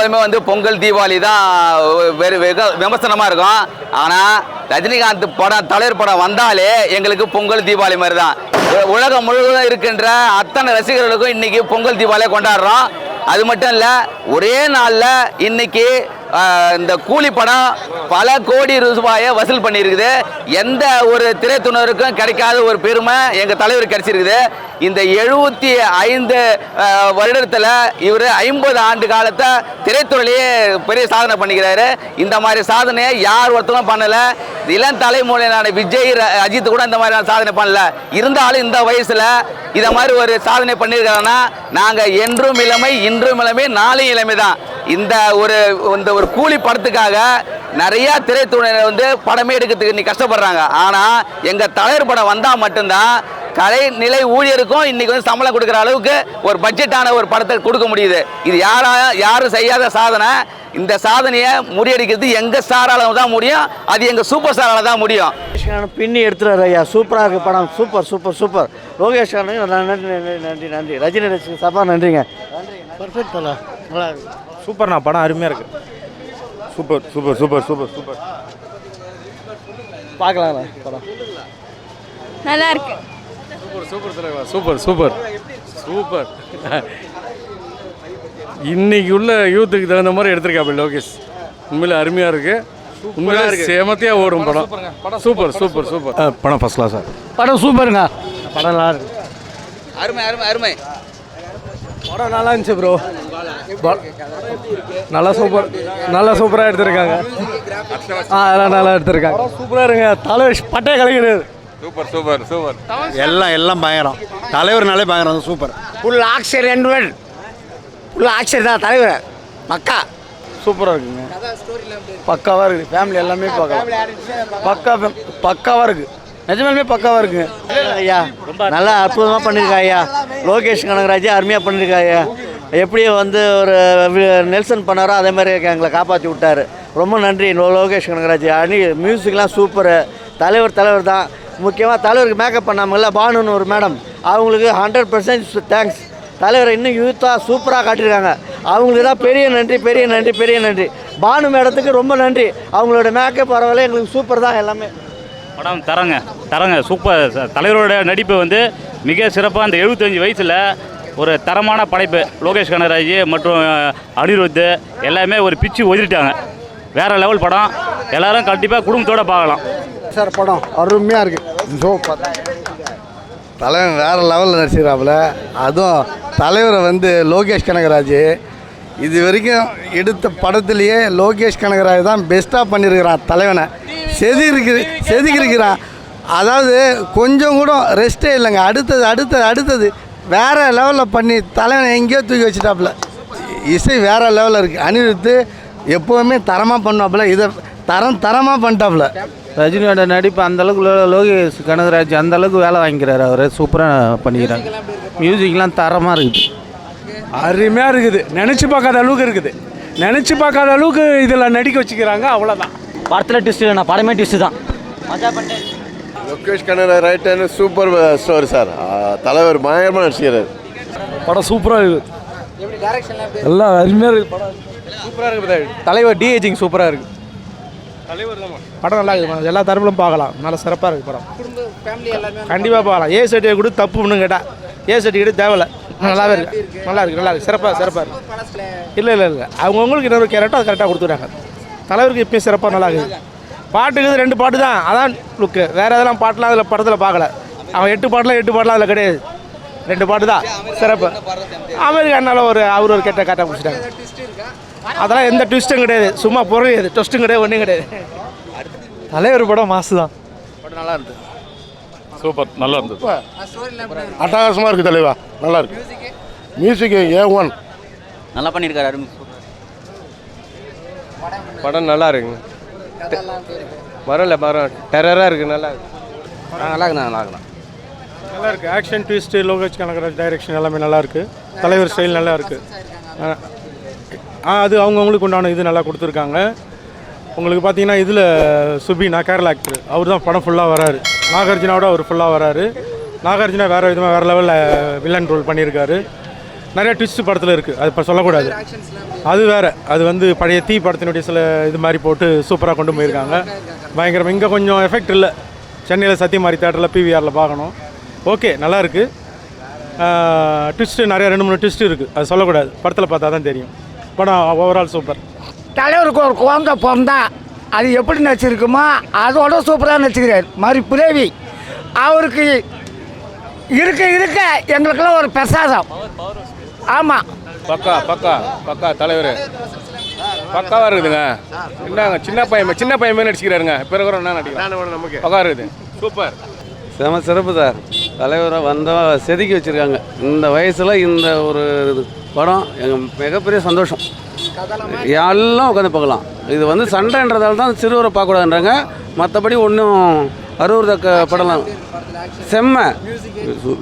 எப்போதுமே வந்து பொங்கல் தீபாவளி தான் வெறு வெக விமர்சனமாக இருக்கும். ஆனால் ரஜினிகாந்த் படம் தலைவர் படம் வந்தாலே எங்களுக்கு பொங்கல் தீபாவளி மாதிரி தான். உலகம் முழுவதும் இருக்கின்ற அத்தனை ரசிகர்களுக்கும் இன்னைக்கு பொங்கல் தீபாவளியை கொண்டாடுறோம். அது மட்டும் இல்லை ஒரே நாளில் இன்னைக்கு இந்த கூலி படம் பல கோடி ரூபாயை வசூல் பண்ணியிருக்குது. எந்த ஒரு திரைத்துணருக்கும் கிடைக்காத ஒரு பெருமை எங்கள் தலைவர் கிடைச்சிருக்குது. இந்த எழுபத்தி ஐந்து வருடத்தில் இவர் ஐம்பது ஆண்டு காலத்தை திரைத்துறையிலேயே பெரிய சாதனை பண்ணிக்கிறாரு. இந்த மாதிரி சாதனையை யார் ஒருத்தரும் பண்ணலை. இளம் தலைமுறையினான விஜய் ர- அஜித் கூட இந்த மாதிரி சாதனை பண்ணல. இருந்தாலும் இந்த வயசில் இதை மாதிரி ஒரு சாதனை பண்ணியிருக்காங்கன்னா நாங்கள் என்றும் இளமை இன்றும் இளமை நாளையும் இளமை தான் இந்த ஒரு இந்த ஒரு கூலி படத்துக்காக நிறைய திரைத்துறையினர் வந்து படமே எடுக்கிறதுக்கு நீ கஷ்டப்படுறாங்க. ஆனால் எங்கள் தலைவர் படம் வந்தால் மட்டும்தான் கலை நிலை ஊழியருக்கும் இன்னைக்கு வந்து சம்பளம் கொடுக்குற அளவுக்கு ஒரு பட்ஜெட்டான ஒரு படத்தை கொடுக்க முடியுது. இது யாரா யாரும் செய்யாத சாதனை? இந்த சாதனையை முறியடிக்கிறது எங்கள் ஸ்டாரால தான் முடியும் அது எங்கள் சூப்பர் ஸ்டாரால தான் முடியும். பின்னி எடுத்துறாரு ஐயா. சூப்பராக இருக்கு படம். Super super super. லோகேஷ் நன்றி நன்றி நன்றி நன்றி. ரஜினி சபா நன்றிங்க. பர்ஃபெக்ட் நல்லா இருக்கு. சூப்பர்ண்ணா படம் அருமையாக இருக்கு. Super super super super super. பார்க்கலாங்களா படம். நல்லா இருக்கு. சூப்பர் தலைவா சூப்பர் சூப்பர் சூப்பர். இன்னைக்கு உள்ள யூத்துக்கு தகுந்த மாதிரி எடுத்திருக்காப்ப லோகேஷ். உண்மையில அருமையாக இருக்கு. உண்மையில சேமத்தியா ஓடும் படம். சூப்பர் சூப்பர் சூப்பர் படம் ஃபர்ஸ்ட் கிளாஸ் சார் படம் சூப்பருங்க. படம் நல்லா இருக்கு. அருமை அருமை அருமை. படம் நல்லா இருந்துச்சு ப்ரோ நல்லா சூப்பர் நல்லா சூப்பராக எடுத்திருக்காங்க. ஆ அதெல்லாம் நல்லா எடுத்திருக்காங்க. சூப்பராக இருங்க தலைவர் பட்டைய கலைஞர் சூப்பர் சூப்பர் சூப்பர் எல்லாம் எல்லாம் பயங்கரம். தலைவர்னாலே பயங்கரம். சூப்பர் ஃபுல் ஆக்சர் ரெண்டு ஃபுல் ஆக்சர் தான் தலைவர். மக்கா சூப்பராக இருக்குங்க. பக்காவாக இருக்குது. ஃபேமிலி எல்லாமே பார்க்கலாம். பக்கா பக்காவாக இருக்குது நிஜமாலுமே பக்காவாக இருக்கு. ஐயா நல்லா அற்புதமாக பண்ணியிருக்கா ஐயா. லோகேஷ் கனகராஜ் அருமையாக பண்ணியிருக்கா ஐயா. எப்படி வந்து ஒரு நெல்சன் பண்ணாரோ அதே மாதிரி எங்களை காப்பாற்றி விட்டார். ரொம்ப நன்றி லோகேஷ் கனகராஜ். அணி மியூசிக்லாம் சூப்பரு தலைவர் தலைவர் தான். முக்கியமாக தலைவருக்கு மேக்கப் பண்ணாமல்ல பானுன்னு ஒரு மேடம் அவங்களுக்கு ஹண்ட்ரட் பர்சன்ட் தேங்க்ஸ் தலைவரை இன்னும் யூத்தாக சூப்பராக காட்டியிருக்காங்க. அவங்களுக்கு தான் பெரிய நன்றி பெரிய நன்றி பெரிய நன்றி. பானு மேடத்துக்கு ரொம்ப நன்றி. அவங்களோட மேக்கப் பரவாயில்ல எங்களுக்கு சூப்பர் தான் எல்லாமே. படம் தரங்க தரங்க. சூப்பர். தலைவரோட நடிப்பு வந்து மிக சிறப்பாக அந்த எழுபத்தஞ்சு வயசில் ஒரு தரமான படைப்பு. லோகேஷ் கனகராஜ் மற்றும் அனிருத் எல்லாமே ஒரு பிச்சு ஒதிரிட்டாங்க வேற லெவல் படம். எல்லாரும் கண்டிப்பாக குடும்பத்தோட பார்க்கலாம். சார் படம் அருமையாக இருக்குது சூப்பர். தலைவன் வேறு லெவலில் நடிச்சிருக்காப்புல அதுவும் தலைவரை வந்து லோகேஷ் கனகராஜ் இது வரைக்கும் எடுத்த படத்துலேயே லோகேஷ் கனகராஜ் தான் பெஸ்ட்டாக பண்ணியிருக்கிறான் தலைவனை. செதுக்கிருக்கு செதுக்கிருக்கிறான் அதாவது கொஞ்சம் கூட ரெஸ்ட்டே இல்லைங்க. அடுத்தது அடுத்தது அடுத்தது. வேறு லெவலில் பண்ணி தலைவனை எங்கேயோ தூக்கி வச்சுட்டாப்புல. இசை வேறு லெவலில் இருக்குது அனிருத்து எப்போவுமே தரமாக பண்ணுவாப்புல. இதை தரம் தரமாக பண்ணிட்டாப்புல. ரஜினியோட நடிப்பு அந்த அளவுக்கு லோ- லோகேஷ் கனகராஜ் அந்த அளவுக்கு வேலை வாங்கிக்கிறாரு அவர். சூப்பராக பண்ணிக்கிறாங்க. மியூசிக்லாம் தரமாக இருக்குது. அருமையாக இருக்குது. நினச்சி பார்க்காத அளவுக்கு இருக்குது. நினச்சி பார்க்காத அளவுக்கு இதில் நடிக்க வச்சுக்கிறாங்க. அவ்வளோதான் படத்தில் ட்விஸ்ட் இல்லைண்ணா படமே ட்விஸ்ட் தான். லோகேஷ் கண்ணன் ரைட்டர்னு சூப்பர் ஸ்டோரி சார் தலைவர் பயங்கரமாக நடிச்சுக்கிறார். படம் சூப்பராக இருக்குது. எல்லாம் அருமையாக இருக்குது படம். சூப்பராக இருக்குது தலைவர் டிஏஜிங் சூப்பராக இருக்குது. படம் நல்லா இருக்குது எல்லா தரப்பிலும் பார்க்கலாம். நல்லா சிறப்பாக இருக்குது படம். கண்டிப்பாக பார்க்கலாம். ஏ சர்டிஃபிகேட் கூட தப்பு ஒன்றும் கேட்டால் ஏ சர்டிஃபிகேட் தேவையில்ல. நல்லாவே இருக்கு. நல்லா இருக்கு நல்லா இருக்கு. சிறப்பாக சிறப்பாக இருக்கு. இல்லை இல்லை இல்லை. அவங்கவுங்களுக்கு என்ன கேரக்டர் அது கரெக்டாக கொடுத்துறாங்க தலைவருக்கு இப்பயும் சிறப்பாக நல்லா இருக்குது பாட்டுக்கு ரெண்டு பாட்டு தான் அதான் லுக்கு வேறு எதெல்லாம் பாட்டுலாம் அதில் படத்தில் பார்க்கல அவன் எட்டு பாட்டுலாம் எட்டு பாட்டுலாம் அதில் கிடையாது. ரெண்டு பாட்டு தான் சிறப்பு அமெரிக்கானால ஒரு அவர் ஒரு கெட்ட காட்டாக பிடிச்சிட்டாங்க அதெல்லாம் எந்த ட்விஸ்ட்டும் கிடையாது. சும்மா பொருள் ட்விஸ்ட்டும் கிடையாது ஒன்றும் கிடையாது. தலைவர் படம் மாசு தான். சூப்பர். நல்லா இருந்தது. அட்டகாசமாக இருக்குது தலைவா. நல்லா இருக்கு. மியூசிக் ஏ ஒன் நல்லா பண்ணியிருக்காரு அருமை படம் நல்லா இருக்குங்க. வரல மரம் டெரராக இருக்குது நல்லா இருக்கு. நல்லா இருக்குண்ணா நல்லா இருக்குண்ணா. நல்லா இருக்கு. Action twist Lokesh Kanagaraj direction எல்லாமே நல்லா இருக்கு. தலைவர் ஸ்டைல் நல்லா இருக்கு. ஆ, ஆ அது அவங்கவுங்களுக்கு உண்டான இது நல்லா கொடுத்துருக்காங்க. உங்களுக்கு பார்த்தீங்கன்னா இதில் சுபினா கேரளா ஆக்டர் அவர் தான் படம் ஃபுல்லாக வராரு. நாகார்ஜுனாவோட அவர் ஃபுல்லாக வராரு. நாகார்ஜுனா வேறு விதமாக வேறு லெவலில் வில்லன் ரோல் பண்ணியிருக்காரு. நிறைய ட்விஸ்ட் படத்தில் இருக்குது அது இப்போ சொல்லக்கூடாது. அது வேறு. அது வந்து பழைய தீ படத்தினுடைய சில இது மாதிரி போட்டு சூப்பராக கொண்டு போயிருக்காங்க. பயங்கரம். இங்கே கொஞ்சம் எஃபெக்ட் இல்லை. சென்னையில் சத்தியமாரி தேட்டரில் பிவிஆரில் பார்க்கணும். ஓகே நல்லா இருக்குது ட்விஸ்ட்டு நிறைய ரெண்டு மூணு ட்விஸ்ட் இருக்குது அது சொல்லக்கூடாது. படத்தில் பார்த்தா தான் தெரியும். படம் ஓவரால் சூப்பர் தலைவருக்கு ஒரு குழந்த பிறந்தா அது எப்படி நடிச்சிருக்குமோ அதோட சூப்பராக நடிச்சுக்கிறார். மாதிரி புரேவி அவருக்கு இருக்க இருக்க எங்களுக்கெல்லாம் ஒரு பிரசாதம். ஆமாம் பக்கா பக்கா பக்கா தலைவர். பக்காவாக இருக்குதுங்க. என்னங்க சின்ன பையன் சின்ன பையன் நடிச்சுக்கிறாருங்க. பிறகு என்ன நடிக்கிறான் நமக்கு. பக்கா இருக்குது. சூப்பர். செம சிறப்பு சார். தலைவரை வந்தால் செதுக்கி வச்சுருக்காங்க. இந்த வயசில் இந்த ஒரு இது படம் எங்கள் மிகப்பெரிய சந்தோஷம். எல்லாம் உட்காந்து பார்க்கலாம். இது வந்து சண்டைன்றதால தான் சிறுவரை பார்க்கக்கூடாதுன்றாங்க. மற்றபடி ஒன்றும் அறுபது படலாம் செம்ம. சு-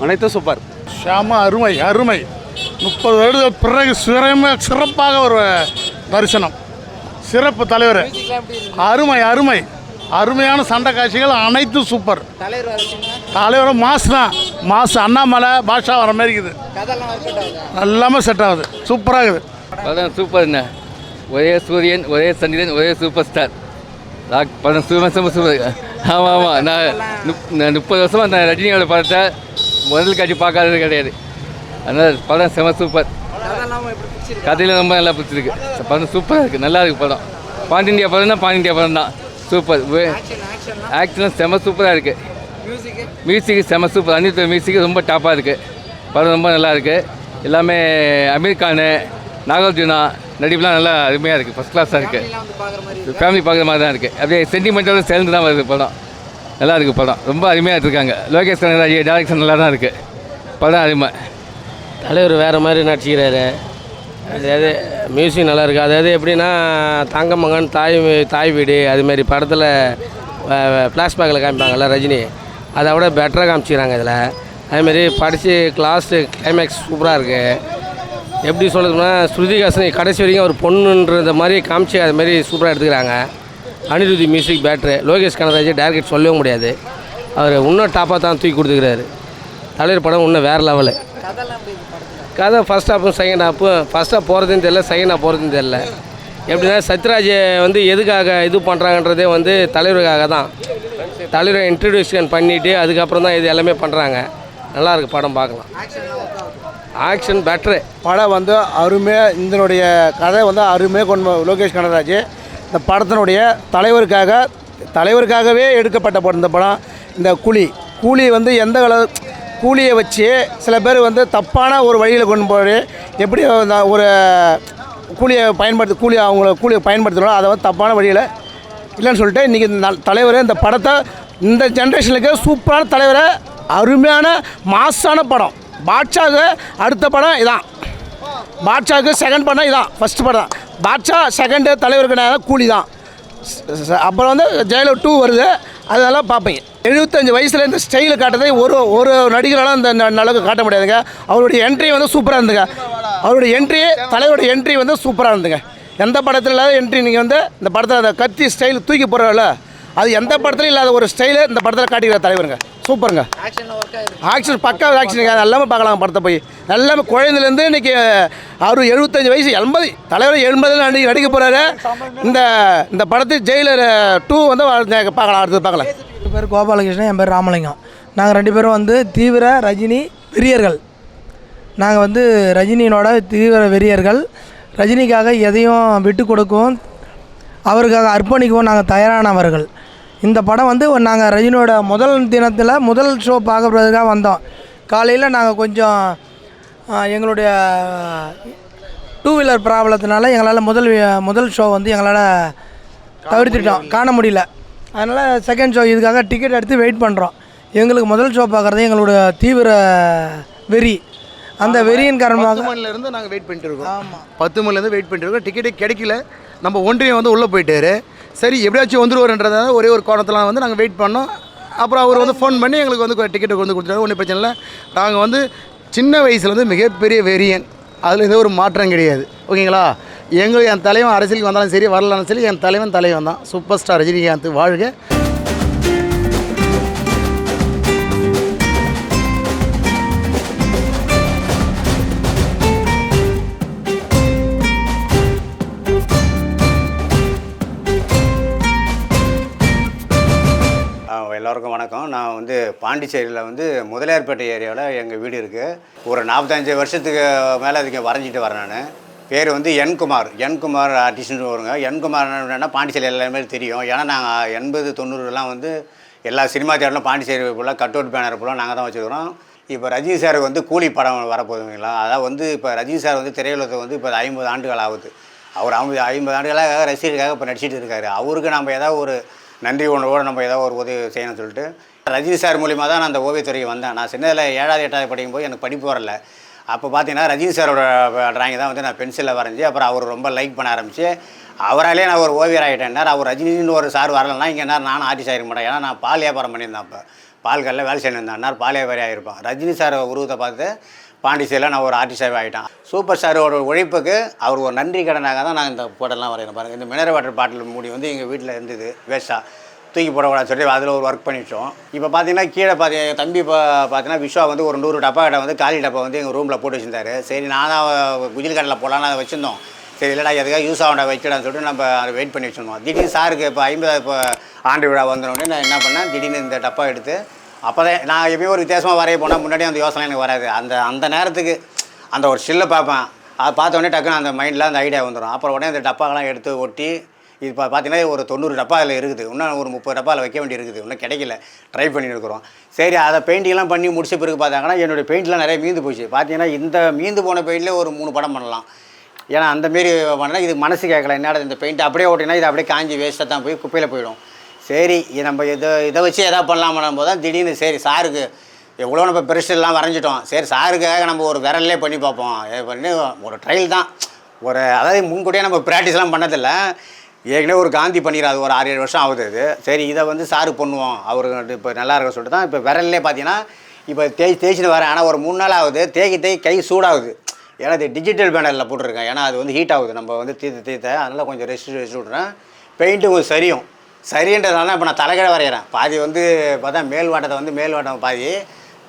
அனைத்தும் சூப்பர். ஷாம அருமை அருமை. முப்பது வருட பிறகு சிறமை சிறப்பாக ஒரு தரிசனம். சிறப்பு தலைவர். அருமை அருமை. அருமையான சண்டை காட்சிகள் அனைத்தும் சூப்பர் தலைவர் மாஸ் தான். மாஸ் அண்ணாமலை பாஷா வர மாதிரி இருக்குது. எல்லாமே செட் ஆகுது. சூப்பராக இருக்குது. சூப்பர் என்ன? ஒரே சூரியன் ஒரே சந்திரன் ஒரே சூப்பர் ஸ்டார் படம் சூப்பர் சூப்பர் ஆமாம் ஆமாம் நான் முப்- நான் முப்பது வருஷமாக நான் ரஜினியோட படத்தை முதல் காட்சி பார்க்காதது கிடையாது. அதனால் படம் செம சூப்பர் கதையில் ரொம்ப நல்லா பிடிச்சிருக்கு. படம் சூப்பராக இருக்குது நல்லா இருக்குது படம். பாண்ட் இண்டியா படம் தான் பாண்ட் இண்டியா படம் தான். சூப்பர் ஆக்ஷனும் செம சூப்பராக இருக்குது மியூசிக் செம சூப்பர் அனிருத் மியூசிக் ரொம்ப டாப்பாக இருக்குது படம் ரொம்ப நல்லா இருக்குது எல்லாமே அமீர் கானு நாகார்ஜுனா நடிப்புலாம் நல்லா அருமையாக இருக்குது ஃபஸ்ட் கிளாஸாக இருக்குது ஃபேமிலி பார்க்குற மாதிரி தான் இருக்குது அப்படியே சென்டிமெண்ட்டோட சேர்ந்து தான் வருது படம். நல்லா இருக்குது படம். ரொம்ப அருமையாக இருக்காங்க லோகேஷ் கனகராஜ் டேரக்ஷன் நல்லா தான் இருக்குது படம் அருமை. தலைவர் வேறு மாதிரி நடிச்சுக்கிறாரு. அதாவது மியூசிக் நல்லா இருக்குது அதாவது எப்படின்னா தங்கமகன் தாய் தாய் வீடு அதுமாரி படத்தில் ஃப்ளாஷ்பேக்கில் காமிப்பாங்கல்ல ரஜினி. அதை விட பெட்டராக காமிச்சிக்கிறாங்க இதில். அதேமாரி படித்து கிளாஸு கிளைமேக்ஸ் சூப்பராக இருக்குது எப்படி சொல்லுதுன்னா ஸ்ருதிகாசன் கடைசி வரைக்கும் ஒரு பொண்ணுன்ற மாதிரி காமிச்சு அதுமாரி சூப்பராக எடுத்துக்கிறாங்க. அனிருதி மியூசிக் பேட்ரு. லோகேஷ் கனராஜ் டேரக்ட் சொல்லவே முடியாது. அவர் இன்னும் டாப்பாக தான் தூக்கி கொடுத்துக்கிறாரு. தலைவர் படம் இன்னும் வேறு லெவலு கதை ஃபஸ்ட் ஹாப்பும் செகண்ட் ஹாப்பும் ஃபஸ்ட் ஹாப் போகிறதுன்னு தெரியல செகண்ட் ஹாப் போகிறதுன்னு தெரியல. எப்படின்னா சத்யராஜ் வந்து எதுக்காக இது பண்ணுறாங்கன்றதே வந்து தலைவருக்காக தான். தலைவரை இன்ட்ரடியூஷன் பண்ணிவிட்டு அதுக்கப்புறம் தான் இது எல்லாமே பண்ணுறாங்க நல்லாயிருக்கு படம் பார்க்கலாம். ஆக்ஷன் பெட்ரு படம் வந்து அருமையாக இதனுடைய கதை வந்து அருமையாக கொண்டு லோகேஷ் கனராஜ். இந்த படத்தினுடைய தலைவருக்காக தலைவருக்காகவே எடுக்கப்பட்ட படம் இந்த படம் இந்த கூலி கூலி வந்து எந்த அளவு கூலியை வச்சு சில பேர் வந்து தப்பான ஒரு வழியில் கொண்டு போய் எப்படி அந்த ஒரு கூலியை பயன்படுத்தி கூலி அவங்கள கூலியை பயன்படுத்தணும் அதை வந்து தப்பான வழியில் இல்லைன்னு சொல்லிட்டு இன்றைக்கி தலைவர் இந்த படத்தை இந்த ஜென்ரேஷனுக்கு சூப்பரான தலைவரை அருமையான மாசான படம். பாட்ஷாவுக்கு அடுத்த படம் இதான். பாட்ஷாவுக்கு செகண்ட் படம் இதான் ஃபஸ்ட் படம். தான் பாட்ஷா செகண்டு தலைவருக்கு நான் கூலி தான் அப்புறம் வந்து ஜெயலலிதா டூ வருது. அதெல்லாம் பார்ப்பீங்க எழுபத்தஞ்சு வயசில் இந்த ஸ்டைலை காட்டுறதை ஒரு ஒரு நடிகராலும் அந்த ந- அளவுக்கு காட்ட முடியாதுங்க. அவருடைய என்ட்ரி வந்து சூப்பராக இருந்துங்க. அவருடைய என்ட்ரி தலைவருடைய என்ட்ரி வந்து சூப்பராக இருந்துங்க. எந்த படத்தில் இல்லாத என்ட்ரி நீங்கள் வந்து இந்த படத்தில் அந்த கத்தி ஸ்டைல் தூக்கி போடுறல அது எந்த படத்துலையும் இல்லாத ஒரு ஸ்டைலு இந்த படத்தில் காட்டிக்கிற தலைவருங்க. சூப்பருங்க. ஆக்ஷன் பக்கா ஆக்ஷனுங்க எல்லாமே பார்க்கலாம் படத்தை போய். எல்லாமே குழந்தைலேருந்து இன்னைக்கு அவர் எழுபத்தஞ்சு வயசு எண்பது தலைவர் எண்பதில் நடி நடிக்க போகிறாரு இந்த இந்த படத்து ஜெயிலர் டூ வந்து பார்க்கலாம் அடுத்து பார்க்கலாம். என் பேர் கோபாலகிருஷ்ணன் என் பேர் ராமலிங்கம். நாங்கள் ரெண்டு பேரும் வந்து தீவிர ரஜினி வெறியர்கள். நாங்கள் வந்து ரஜினியினோட தீவிர வெறியர்கள். ரஜினிக்காக எதையும் விட்டு கொடுக்கவும் அவருக்காக அர்ப்பணிக்கவும் நாங்கள் தயாரானவர்கள். இந்த படம் வந்து நாங்கள் ரஜினியோட முதல் தினத்தில் முதல் ஷோ பார்க்கறதுக்காக வந்தோம். காலையில் நாங்கள் கொஞ்சம் எங்களுடைய டூ வீலர் ப்ராப்ளத்தினால எங்களால் முதல் முதல் ஷோ வந்து எங்களால் தவிர்த்துட்டோம். காண முடியல. அதனால் செகண்ட் ஷோ இதுக்காக டிக்கெட் எடுத்து வெயிட் பண்ணுறோம் எங்களுக்கு முதல் ஷோ பார்க்குறது எங்களோட தீவிர வெறி. அந்த வெறியின் காரணமாக மணிலேருந்து நாங்கள் வெயிட் பண்ணிட்டு இருக்கோம். ஆமாம் பத்து மணிலேருந்து வெயிட் பண்ணிட்டு இருக்கோம். டிக்கெட்டே கிடைக்கல. நம்ம ஒன்றியம் வந்து உள்ளே போயிட்டாரு. சரி எப்படியாச்சும் வந்துருவாருன்றதால ஒரே ஒரு கோணத்தில் வந்து நாங்கள் வெயிட் பண்ணோம். அப்புறம் அவர் வந்து ஃபோன் பண்ணி எங்களுக்கு வந்து டிக்கெட் வந்து கொடுத்துட்டாரு. ஒன்றும் பிரச்சனை இல்லை. நாங்கள் வந்து சின்ன வயசில் வந்து மிகப்பெரிய வெறியன் அதில் எந்த ஒரு மாற்றம் கிடையாது. ஓகேங்களா எங்கள் என் தலைவன் அரசியலுக்கு வந்தாலும் சரி வரலாலும் சரி என் தலைவன் தலைவன் தான். சூப்பர் ஸ்டார் ரஜினிகாந்த் வாழ்க. எல்லோருக்கும் வணக்கம். நான் வந்து பாண்டிச்சேரியில் வந்து முதலியார்பேட்டை ஏரியாவில் எங்கள் வீடு இருக்குது ஒரு நாற்பத்தஞ்சு வருஷத்துக்கு மேலே அதுக்கு வரைஞ்சிட்டு வரேன் நான். பேர் வந்து என் குமார். ஆர்டிஸ்ட்னு வருங்க. என் குமார் பாண்டிச்சேரி எல்லாருமே தெரியும். ஏன்னா நாங்கள் எண்பது தொண்ணூறுலாம் வந்து எல்லா சினிமா தேட்டரும் பாண்டிச்சேரி ஃபுல்லாக கட் அவுட் பேனர் ஃபுல்லாக நாங்கள் தான் வச்சுக்கிறோம் இப்போ ரஜினி சாருக்கு வந்து கூலி படம் வரப்போகுதுங்களா? அதான் வந்து இப்போ ரஜினி சார் வந்து திரையுலகத்தை வந்து இப்போ ஐம்பது ஆண்டுகள் ஆகுது. அவர் ஐம்பது ஐம்பது ஆண்டுகளாக ரசிகருக்காக இப்போ நடிச்சிட்டு இருக்காரு. அவருக்கு நம்ம ஏதாவது ஒரு நன்றி உணர்வோடு நம்ம ஏதோ ஒரு உதவி செய்யணும்னு சொல்லிட்டு. ரஜினி சார் மூலிமா தான் நான் அந்த ஓவியத்துறைக்கு வந்தேன். நான் சின்னதில் ஏழாவது எட்டாவது படிக்கும்போது எனக்கு படிப்பு வரல. அப்போ பார்த்தீங்கன்னா ரஜினி சாரோட ட்ராயிங் தான் வந்து நான் பென்சிலில் வரைஞ்சி அப்புறம் அவர் ரொம்ப லைக் பண்ண ஆரம்பித்து அவராலே நான் ஒரு ஓவியர் ஆகிட்டேன் அவர் ரஜினின்னு ஒரு சார் வரலன்னா இங்கே நேரம் நானும் ஆர்டிஸ்ட் ஆகிருக்க மாட்டேன். ஏன்னா நான் பால் வியாபாரம் பண்ணியிருந்தேன் அப்போ. பால் கல்லில் வேலை செய்யிருந்தேன் நேரம் பால் வியாபாரி ஆகிருப்பான் ரஜினி சார் உருவத்தை பார்த்து பாண்டிச்சேரியில் நான் ஒரு ஆர்டிஸ்டாகவே ஆகிட்டேன். சூப்பர் ஸ்டாரோட உழைப்புக்கு அவர் ஒரு நன்றி கடனாக தான் நான் இந்த போட்டெல்லாம் வரையணும் பாருங்கள் இந்த மினரல் வாட்டர் பாட்டில் மூடி வந்து எங்கள் வீட்டில் இருந்தது வேஸ்ட்டாக தூக்கி போடக்கூடாதுன்னு சொல்லி அதில் ஒரு ஒர்க் பண்ணிட்டோம். இப்போ பார்த்தீங்கன்னா கீழே பார்த்தி என் தம்பி இப்போ பார்த்தீங்கன்னா விஸ்வா வந்து ஒரு நூறு டப்பா கடை வந்து காலி டப்பா வந்து எங்கள் ரூமில் போட்டு வச்சிருந்தாரு. சரி நானும் குஜில் கடையில் போடலான்னு அதை வச்சுருந்தோம். சரி இல்லைடா எதுக்காக யூஸ் ஆகண்டா வைக்கடான்னு சொல்லிட்டு நம்ம அதை வெயிட் பண்ணி வச்சுருந்தோம். திடீர்னு சாருக்கு இப்போ ஐம்பதாவது இப்போ ஆண்டு விழா வந்தோடனே நான் என்ன பண்ணேன் திடீர்னு இந்த டப்பா எடுத்து அப்போ தான் நான் எப்பயும் ஒரு வித்தியாசமாக வரைய போனால் முன்னாடியே அந்த யோசனை எனக்கு வராது. அந்த அந்த நேரத்துக்கு அந்த ஒரு ஸ்டில்லை பார்ப்பேன். அதை பார்த்த உடனே டக்குன்னு அந்த மைண்டில் அந்த ஐடியா வந்துடும் அப்புறம் உடனே அந்த டப்பாக்கெல்லாம் எடுத்து ஒட்டி இது இப்போ பார்த்தீங்கன்னா ஒரு தொண்ணூறு டப்பா அதில் இருக்குது. இன்னும் ஒரு முப்பது டப்பா அதில் வைக்க வேண்டி இருக்குது. இன்னும் கிடைக்கல. ட்ரை பண்ணி இருக்கிறோம். சரி அதை பெயிண்டிங்லாம் பண்ணி முடிச்ச பிறகு பார்த்தாங்கன்னா என்னுடைய பெயிண்ட்லாம் நிறைய மீந்து போச்சு. பார்த்தீங்கன்னா இந்த மீந்து போன பெயிண்ட்லேயே ஒரு மூணு படம் பண்ணலாம். ஏன்னா அந்த மாரி பண்ணால் இது மனசு கேட்கல. என்னடா இந்த பெயிண்ட் அப்படியே ஓட்டினா இது அப்படியே காஞ்சி வேஸ்ட்டாக தான் போய் குப்பையில் போயிடும். சரி இது நம்ம இதை இதை வச்சு எதாவது பண்ணலாம் போது தான் திடீர்னு சரி சாருக்கு எவ்வளோ நம்ம பெருசெல்லாம் வரைஞ்சிட்டோம். சரி சாருக்காக நம்ம ஒரு விரல்லே பண்ணி பார்ப்போம். இது பண்ணி ஒரு ட்ரையல் தான். ஒரு அதாவது முன்கூட்டியே நம்ம ப்ராக்டிஸ்லாம் பண்ணதில்லை. ஏற்கனவே ஒரு காந்தி பண்ணிடாது ஒரு ஆறு ஏழு வருஷம் ஆகுது அது சரி இதை வந்து சாரு பண்ணுவோம். அவருக்கு இப்போ நல்லா இருக்க சொல்லிட்டு தான் இப்போ விரல்லே பார்த்தீங்கன்னா இப்போ தேய் தேய்ச்சின்னு வரேன் ஆனால் ஒரு மூணு நாள் ஆகுது தேய்க்கி தேய் கை சூடாகுது. ஏன்னா இது டிஜிட்டல் பேனரில் போட்டிருக்கேன் ஏன்னா அது வந்து ஹீட் ஆகுது. நம்ம வந்து தீர்த்து தீர்த்த அதனால் கொஞ்சம் ரெஸ்ட் ரெஸ்ட் விட்றேன் பெயிண்ட்டு கொஞ்சம் சரியும். சரின்றதுனால இப்போ நான் தலைக்கீழ வரைகிறேன் பாதி வந்து பார்த்தா மேல் வாட்டத்தை வந்து மேல் வாட்டம் பாதி.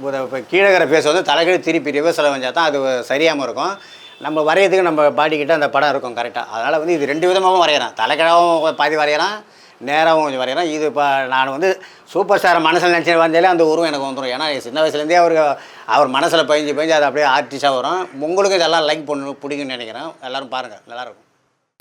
இப்போ கீழே இருக்கிற ஃபேஸ் வந்து தலைக்கீழ திருப்பி ரிவர்ஸில் வந்தால் தான் அது சரியாமல் இருக்கும். நம்ம வரையிறதுக்கு நம்ம பாடிக்கிட்ட அந்த படம் இருக்கும் கரெக்டாக அதனால் வந்து இது ரெண்டு விதமாகவும் வரைகிறேன் தலைக்கிழவும் பாதி வரைகிறேன் நேராகவும் கொஞ்சம் வரைகிறேன் இது இப்போ நான் வந்து சூப்பர் ஸ்டார் மனசில் நினச்சி வந்தாலே அந்த உருவம் எனக்கு வந்துடும் ஏன்னா சின்ன வயசுலேருந்தே அவருக்கு அவர் மனசில் பயஞ்சு பயஞ்சு அது அப்படியே ஆர்டிஸ்டாக வரும். உங்களுக்கும் இதெல்லாம் லைக் பண்ணணும் பிடிக்கும்னு நினைக்கிறேன். எல்லோரும் பாருங்கள் நல்லாயிருக்கும்